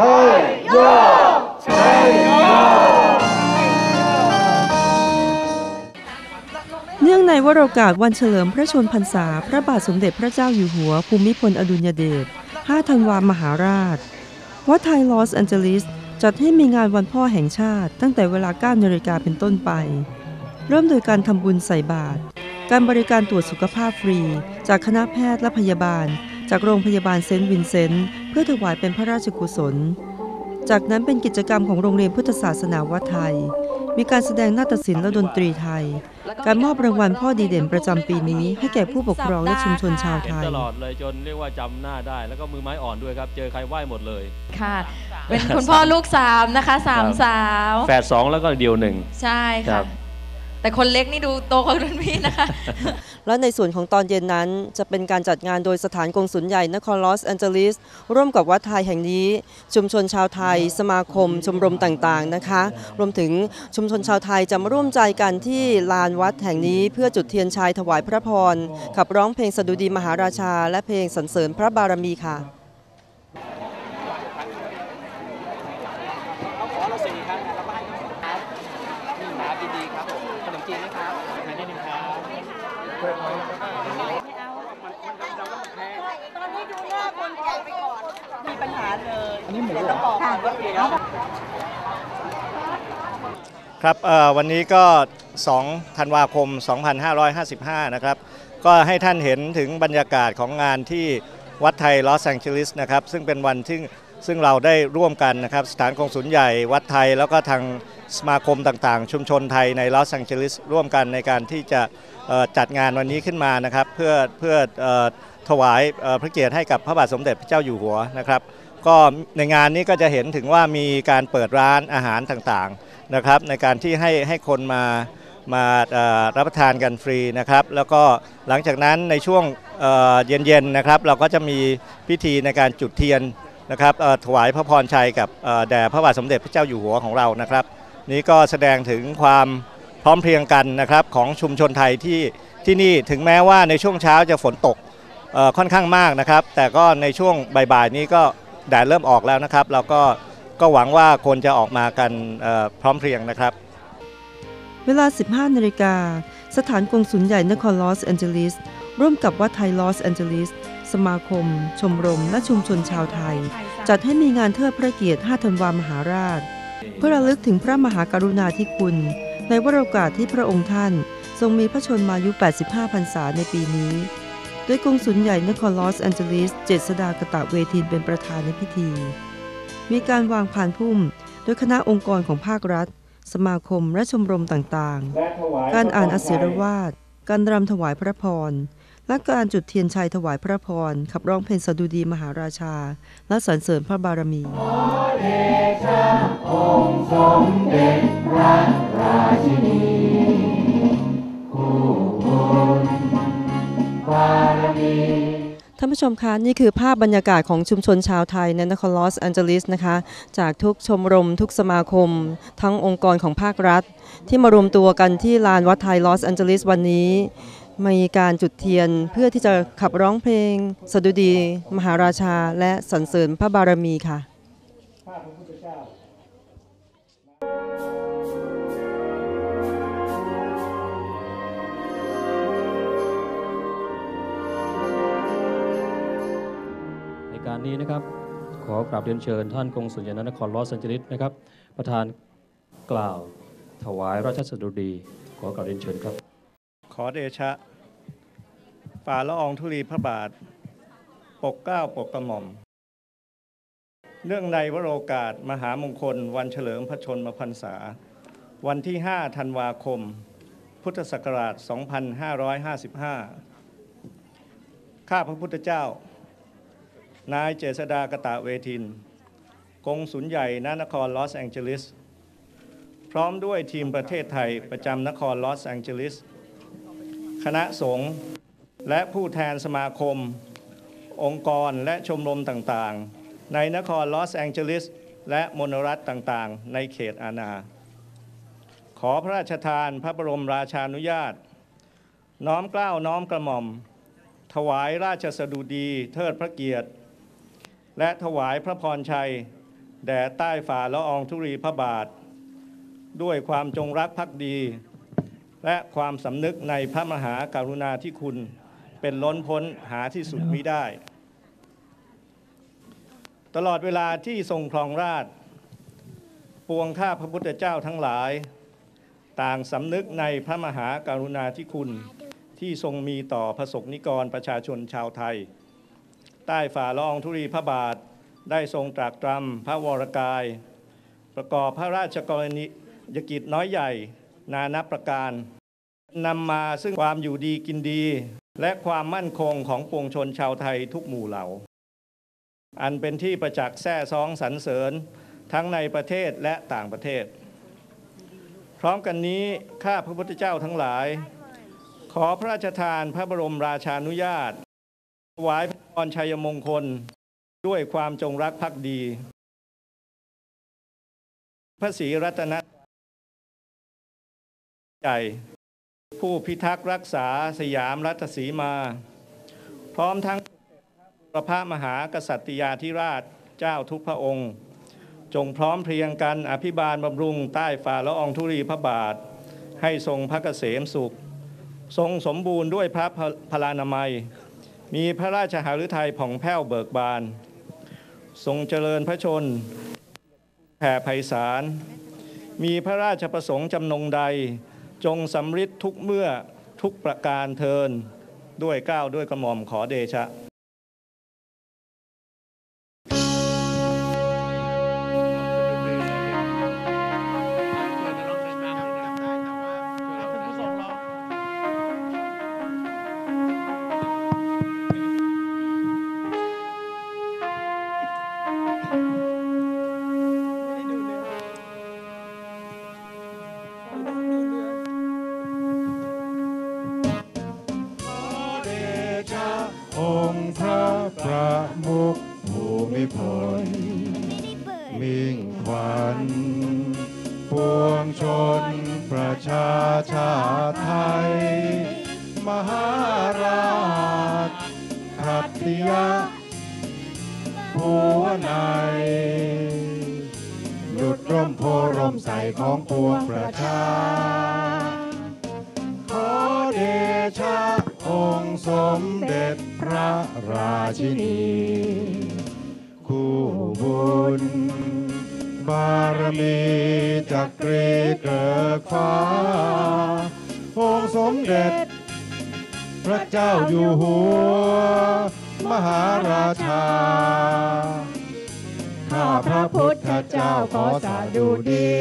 ใช่โยใช่โยเนื่องในวโรกาสวันเฉลิมพระชนพรรษา พระบาทสมเด็จพระเจ้าอยู่หัว ภูมิพลอดุลยเดช 5 ธันวามหาราช วัดไทยลอสแอนเจลิสจัดให้มีงานวันพ่อแห่งชาติ ตั้งแต่เวลา 9นาฬิกาเป็นต้นไป เริ่มโดยการทำบุญใส่บาตร การบริการตรวจสุขภาพฟรี จากคณะแพทย์และพยาบาล จากโรงพยาบาลเซนต์วินเซนต์ พื่อถวายเป็นพระราชกุศล จากนั้นเป็นกิจกรรมของโรงเรียนพุทธศาสนาวัดไทย มีการแสดงนาฏศิลป์และดนตรีไทย การมอบรางวัลพ่อดีเด่นประจำปีนี้ ให้แก่ผู้ปกครองและชุมชนชาวเห็ไทนยตลอดเลยจนเรียกว่าจำหน้าได้ แล้วก็มือไม้อ่อนด้วยครับ เจอใครไหว้หมดเลย ค่ะ เป็นคุณพ่อลูกสามนะคะสามครับสาว แฝดสองแล้วก็เดียวหนึ่ง ใช่ครัค่ะ บ แต่คนเล็กนี่ดูโตกว่ารุ่นพี่นะคะ และในส่วนของตอนเย็นนั้นจะเป็นการจัดงานโดยสถานกงสุลใหญ่นครลอสแอนเจลิสร่วมกับวัดไทยแห่งนี้ ชุมชนชาวไทย สมาคม ชมรมต่างๆนะคะ รวมถึงชุมชนชาวไทยจะมาร่วมใจกันที่ลานวัดแห่งนี้เพื่อจุดเทียนชัยถวายพระพรขับร้องเพลงสดุดีมหาราชา และเพลงสรรเสริญพระบารมีค่ะ เขาขอเราสี่ครับเราก็ให้เขาครับนี่ครับยินดีครับผมขนมจีนนะครับทานได้หนึ่งครับเพื่อนน้อยมันมันดำๆแล้วมันแพง ตอนนี้ดูหน้าคนแก่ไปก่อน มีปัญหาเลย อันนี้หมูเหรอบอกก่อนว่าเดี๋ยว ครับวันนี้ก็ 2 ธันวาคม 2555 นะครับ ก็ให้ท่านเห็นถึงบรรยากาศของงานที่วัดไทยลอสแองเจลิสนะครับ ซึ่งเป็นวันที่ซึ่งเราได้ร่วมกันนะครับ สถานกงสุลใหญ่วัดไทยแล้วก็ทางสมาคมต่างๆ ชุมชนไทยในลอสแองเจลิสร่วมกันในการที่จะจัดงานวันนี้ขึ้นมานะครับ เพื่อเพื่อถวายพระเกียรติให้กับพระบาทสมเด็จพระเจ้าอยู่หัวนะครับ ก็ในงานนี้ก็จะเห็นถึงว่ามีการเปิดร้านอาหารต่างๆนะครับในการที่ให้ให้คนมามารับประทานกันฟรีนะครับ แล้วก็หลังจากนั้นในช่วงเย็นๆนะครับ เราก็จะมีพิธีในการจุดเทียนนะครับถวายพระพรชัยกับแด่พระบาทสมเด็จพระเจ้าอยู่หัวของเรานะครับ นี้ก็แสดงถึงความพร้อมเพรียงกันนะครับของชุมชนไทยที่ที่นี่ถึงแม้ว่าในช่วงเช้าจะฝนตกค่อนข้างมากนะครับ แต่ก็ในช่วงบ่ายๆนี้ก็ แดดเริ่มออกแล้วนะครับ เราก็ก็หวังว่าคนจะออกมากันพร้อมเพรียงนะครับ เวลา 15นาฬิกาสถานกงสุลใหญ่นครลอสแอนเจลิสร่วมกับวัดไทยลอสแอนเจลิสสมาคม ชมรม และชุมชนชาวไทย จัดให้มีงานเทิดพระเกียรติ 5 ธันวามหาราช เพื่อระลึกถึงพระมหากรุณาธิคุณ ในวโรกาสที่พระองค์ท่าน ทรงมีพระชนมายุ 85 พรรษาในปีนี้ โดยกงสุลใหญ่นครลอสแอนเจลิส เจษดากตะเวทินเป็นประธานในพิธี มีการวางพานพุ่ม โดยคณะองค์กรของภาครัฐ สมาคมและชมรมต่างๆ การอ่านอศิรวาทการรำถวายพระพร และการจุดเทียนชัยถวายพระพร ขับร้องเพลงสดุดีมหาราชา และสรรเสริญพระบารมี ท่านผู้ชมคะนี่คือภาพบรรยากาศของชุมชนชาวไทยในนครลอสแอนเจลิสนะคะ จากทุกชมรมทุกสมาคม ทั้งองค์กรของภาครัฐ ที่มารวมตัวกันที่ลานวัดไทยลอสแอนเจลิสวันนี้ มีการจุดเทียนเพื่อที่จะขับร้องเพลง สดุดี มหาราชา และสรรเสริญพระบารมีค่ะ นการนี้นะครับ ขอกราบเรียนเชิญท่านกงสุลใหญ่นครลอสแอนเจลิสนะครับ ประธานกล่าวถวายราชสดุดี ขอกราบเรียนเชิญครับ ขอเดชะ ฝ่าละอองธุลีพระบาท ปกเกล้าปกกระหม่อม เนื่องในวโรกาสมหามงคล วันเฉลิมพระชนมพรรษา วันที่ 5 ธันวาคม พุทธศักราช 2555 ข้าพระพุทธเจ้า นายเจษดากตะเวทิน กงสุลใหญ่ณนครลอสแองเจลิส พร้อมด้วยทีมประเทศไทยประจำนครลอสแองเจลิส คณะสงฆ์และผู้แทนสมาคม องค์กรและชมรมต่างๆ ในนครลอสแองเจลิส และมณรัฐต่างๆ ในเขตอาณา ขอพระราชทานพระบรมราชานุญาต น้อมเกล้าน้อมกระหม่อม ถวายราชสดุดีเทิดพระเกียรติ และถวายพระพรชัย แด่ใต้ฝ่าละอองธุรีพระบาท ด้วยความจงรักภักดี และความสำนึกในพระมหากรุณาธิคุณเป็นล้นพ้นหาที่สุดมิได้ ตลอดเวลาที่ทรงครองราชปวงข้าพระพุทธเจ้าทั้งหลาย ต่างสำนึกในพระมหากรุณาธิคุณที่ทรงมีต่อพระสงฆ์นิกรประชาชนชาวไทย ใต้ฝ่าละอองธุรีพระบาท ได้ทรงตรากตรำพระวรกาย ประกอบพระราชกรณียกิจน้อยใหญ่ นานับประการนำมาซึ่งความอยู่ดีกินดี และความมั่นคงของปวงชนชาวไทยทุกหมู่เหล่า อันเป็นที่ประจักษ์แท้ซองสรรเสริญทั้งในประเทศและต่างประเทศ พร้อมกันนี้ข้าพระพุทธเจ้าทั้งหลาย ขอพระราชทานพระบรมราชานุญาตถวาย ระพรชัยมงคล ด้วยความจงรักภักดี พระศรีรัตนใหญ่ผู้พิทักษ์รักษาสยามรัตสีมา พร้อมทั้งพระมหากษัตริยาธิราชเจ้าทุกพระองค์ จงพร้อมเพรียงกันอภิบาลบำรุงใต้ฝ่าละอองธุรีพระบาท ให้ทรงพระเกษมสุข ทรงสมบูรณ์ด้วยพระพลานามัย มีพระราชหฤทัยผ่องแผ้วเบิกบาน ทรงเจริญพระชน แผ่ไพศาล มีพระราชประสงค์จำนงใด จงสำริดทุกเมื่อทุกประการเทิน ด้วยก้าวด้วยกระหม่อมขอเดชะ มิ่งขวัญปวงชนประชาชาไทย มหาราชขัตติยะภูวนายหยุดร่มโพร่มใสของปวงประชา ขอเดชะองค์สมเด็จพระราชินี คู่บุญ บารมีจักรีเกิดฟ้าองค์สมเด็จ พระเจ้าอยู่หัว มหาราชา ข้าพระพุทธเจ้าขอสาดุดี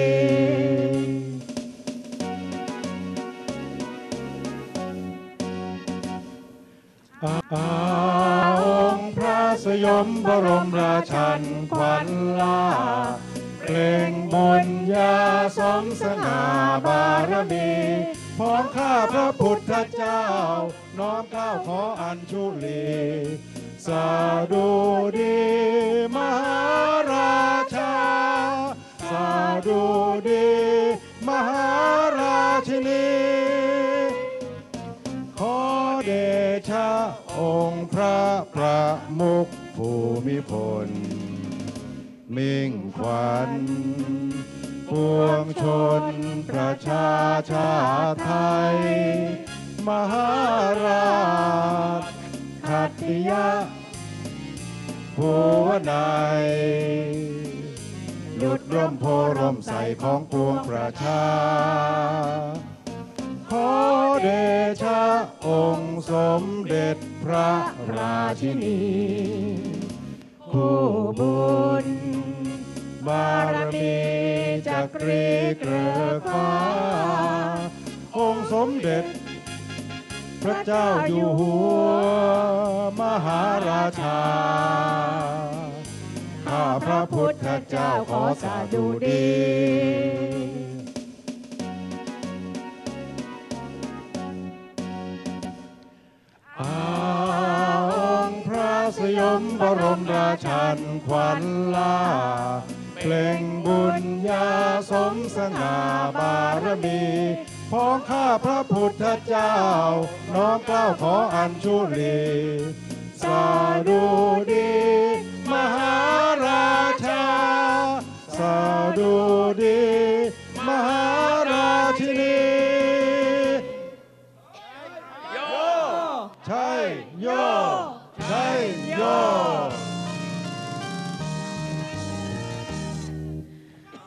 อาอ สยมบรมราชันขวัญลาเกรงบุญญาสมสง่าบารมีพร้อมข้าพระพุทธเจ้า น้อมเกล้าวขออัญชุลีสาดุดีมหาราชา สาดุดีมหาราชินี องค์พระประมุขภูมิพล มิ่งขวัญปวงชนประชาชาไทย มหาราชขัตติยะภูวนายหลุดร่มโพร่มใสของปวงประชา เดชะองค์สมเด็จพระราชินีคู่บุญบารมีจักรีเกลือฟ้า องค์สมเด็จ พระเจ้าอยู่หัว มหาราชา ข้าพระพุทธเจ้าขอสาดุดี ยมบรมราชันขวัญลาเพลงบุญญาสมสง่าบารมีพ้องข้าพระพุทธเจ้า น้อมเกล้าขออัญชุลีสาดุดี มหาราชาดูดี มหาราชินี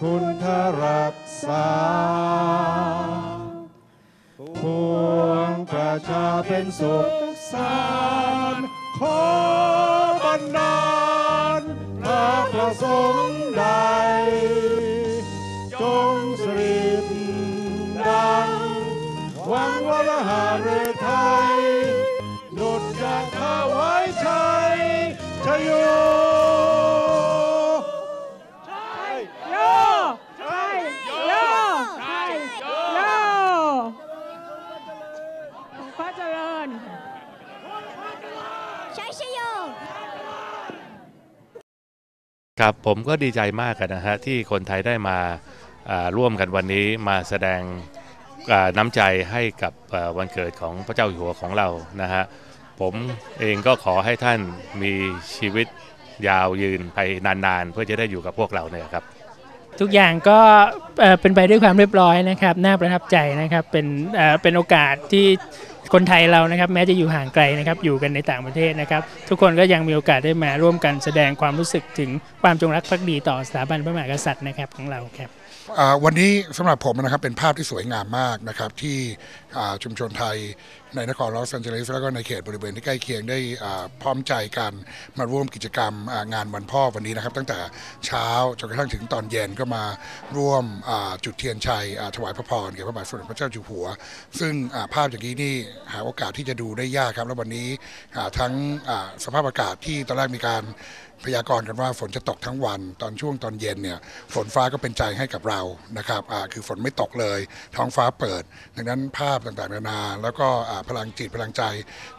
คุณทรักษาพวงประชาเป็นสุขสารขอบันดาลพระประสงค์ใด จงสริดดังหวังวรหาเร ใช้ชโย ครับผมก็ดีใจมากกันนะฮะที่คนไทยได้มาอ่าร่วมกันวันนี้มาแสดงอ่าน้ำใจให้กับอ่าวันเกิดของพระเจ้าอยู่หัวของเรานะฮะผมเองก็ขอให้ท่านมีชีวิตยาวยืนไปนานๆ เพื่อจะได้อยู่กับพวกเราเนี่ยครับ ทุกอย่างก็เอ่อเป็นไปด้วยความเรียบร้อยนะครับ น่าประทับใจนะครับ เป็นเอ่อเป็นโอกาสที่ คนไทยเรานะครับแม้จะอยู่ห่างไกลนะครับอยู่กันในต่างประเทศนะครับ ทุกคนก็ยังมีโอกาสได้มาร่วมกันแสดงความรู้สึกถึงความจงรักภักดีต่อสถาบันพระมหากษัตริย์นะครับของเราครับวันนี้สำหรับผมนะครับเป็นภาพที่สวยงามมากนะครับที่ชุมชนไทยในนครลอสแอนเจลิสแล้วก็ในเขตบริเวณที่ใกล้เคียงได้พร้อมใจกันมาร่วมกิจกรรมงานวันพ่อวันนี้นะครับ ตั้งแต่เช้าจนกระทั่งถึงตอนเย็นก็มาร่วมจุดเทียนชัยถวายพระพรแก่พระบาทสมเด็จพระเจ้าอยู่หัว ซึ่งภาพอย่างนี้นี่หาโอกาสที่จะดูได้ยากครับ แล้ววันนี้ทั้งสภาพอากาศที่ตอนแรกมีการพยากรณ์กันว่าฝนจะตกทั้งวันตอนช่วงตอนเย็นเนี่ยฝนฟ้าก็เป็นใจให้กับเรานะครับคือฝนไม่ตกเลย ท้องฟ้าเปิด ดังนั้นภาพพต่างๆนานา แล้วก็พลังจิตพลังใจ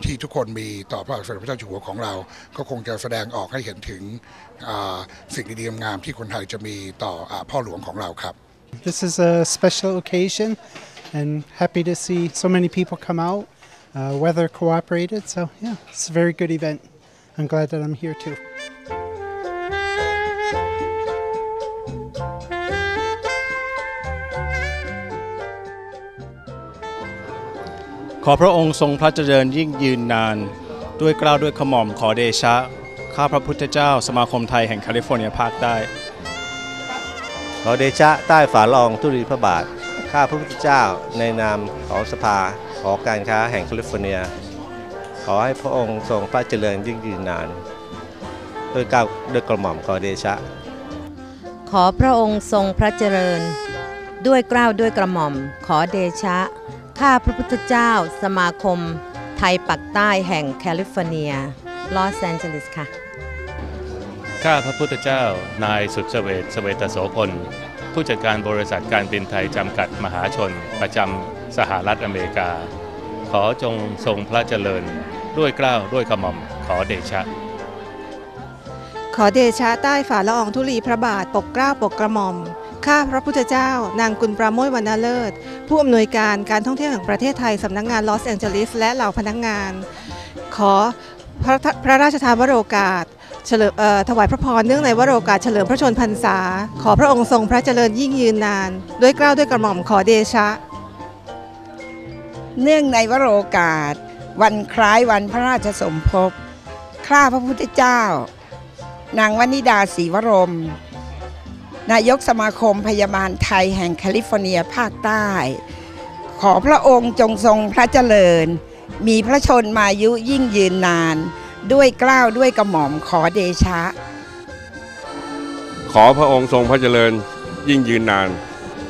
ที่ทุกคนมีต่อพระบาทสมเด็จพระเจ้าอยู่หัวของเรา ก็คงจะแสดงออกให้เห็นถึงสิ่งดีๆงามที่คนไทยจะมีต่อพ่อหลวงของเราครับ This is a special occasion and happy to see so many people come out. Uh, weather cooperated, so yeah, it's a very good event. I'm glad that I'm here too. อพระองค์ทรงพระเจริญยิ่งยืนนาน ด้วยเกล้าวด้วยขมอมขอเดชะ ข้าพระพุทธเจ้าสมาคมไทยแห่งแคลิฟอร์เนียภาคใต้ขอเดชะใต้ฝาลองทุลีพระบาท ข้าพระพุทธเจ้าในนามของสภาหอการค้าแห่งแคลิฟอร์เนีย ขอให้พระองค์ทรงพระเจริญยิ่งยืนนาน ด้วยเกล้าด้วยกระหม่อมขอเดชะ ขอพระองค์ทรงพระเจริญ ด้วยเกล้าวด้วยกระหม่อม ขอเดชะ ข้าพระพุทธเจ้า สมาคม ไทยปักใต้แห่งแคลิฟอร์เนีย ลอสแอนเจลิสค่ะ ข้าพระพุทธเจ้า นายสุดเสวตเสวตโสพล ผู้จัดการบริษัทการบินไทยจำกัดมหาชน ประจำสหรัฐอเมริกา ขอจงทรงพระเจริญ ด้วยเกล้าวด้วยกระหม่อมขอเดชะ ขอเดชะใต้ฝ่าละอองธุลีพระบาทปกเกล้าปกกระหม่อม ข้าพระพุทธเจ้า นางกุลปราโมยวรรณเลิศ ผู้อำนวยการการท่องเที่ยวแห่งประเทศไทยสำนักงงานลอสแองเจลิสและเหล่าพนักงาน ขอพระพระราชทานวโรกาสเฉลิมเอ่อถวายพระพรเนื่องในวโรกาสเฉลิมพระชนพรรษา ขอพระองค์ทรงพระเจริญยิ่งยืนนาน ด้วยเกล้าด้วยกระหม่อมขอเดชะ เนื่องในวโรกาส วันคล้ายวันพระราชสมภพข้าพระพุทธเจ้า นางวนิดาศรีวรม นายกสมาคมพยาบาลไทยแห่งแคลิฟอร์เนียภาคใต้ ขอพระองค์จงทรงพระเจริญ มีพระชนมายุยิ่งยืนนาน ด้วยเกล้าวด้วยกระหม่อมขอเดชะ ขอพระองค์ทรงพระเจริญยิ่งยืนนาน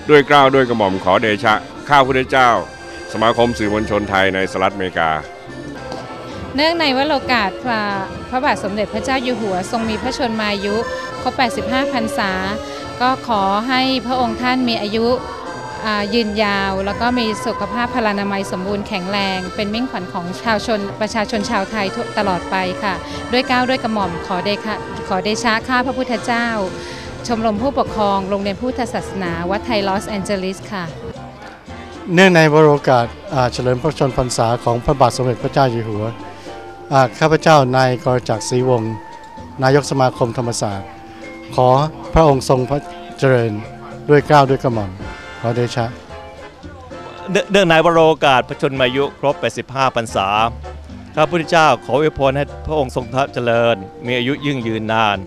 ด้วยเกล้าวด้วยกระหม่อมขอเดชะ ข้าพุทธเจ้า สมาคมสื่อมวลชนไทยในสหรัฐอเมริกาเนื่องในวโรกาสพระพระบาทสมเด็จพระเจ้าอยู่หัว ทรงมีพระชนมายุ ครบ 85 พรรษา ก็ขอให้พระองค์ท่านมีอายุยืนยาว แล้วก็มีสุขภาพพลานามัยสมบูรณ์แข็งแรง เป็นมิ่งขวัญของชาวชนประชาชนชาวไทยตลอดไปค่ะ ด้วยเก้าวด้วยกระหม่อมขอเดชะขอเดชะข้าพระพุทธเจ้า ชมรมผู้ปกครองโรงเรียนพุทธศาสนา วัดไทยลอสแอนเจลิสค่ะ เนื่องในวโรกาสเฉลิมพระชนมพรรษาของพระบาทสมเด็จพระเจ้าอยู่หัวข้าพเจ้านายกรจักรศรีวงศ์นายกสมาคมธรรมศาสตร์ ขอพระองค์ทรงพระเจริญด้วยเกล้าวด้วยกระหม่อมขอเดชะเนื่องเนื่องในวโรกาสพระชนมายุครบ 85 พรรษา ข้าพุทธเจ้าขออวยพรให้พระองค์ทรงพระเจริญ มีอายุยิ่งยืนนาน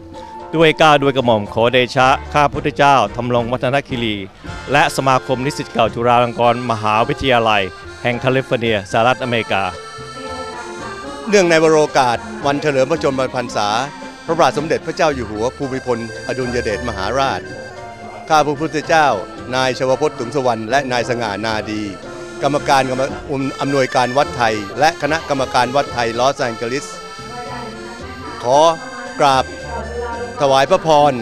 ด้วยเกล้าด้วยกระหม่อมขอเดชะ ข้าพุทธเจ้าทำรงวัฒนคิรี และสมาคมนิสิตเก่าจุฬาลงกรณ์มหาวิทยาลัย แห่งแคลิฟอร์เนียสหรัฐอเมริกา เนื่องในวโรกาสวันเฉลิมพระชนมพรรษา พระบาทสมเด็จพระเจ้าอยู่หัวภูมิพล อดุลยเดชมหาราช ข้าพระพุทธเจ้า นายชวพจน์ถุงสวรรณและนายสง่านาดี กรรมการกรรมอำนวยการวัดไทย และคณะกรรมการวัดไทยลอสแองเจลิส ขอกราบถวายพระพร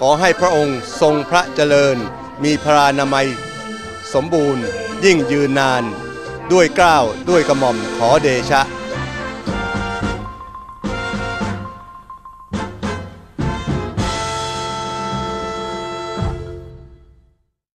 ขอให้พระองค์ทรงพระเจริญ มีพรานามัย สมบูรณ์ ยิ่งยืนนาน ด้วยกล้าวด้วยกระหม่อมขอเดชะ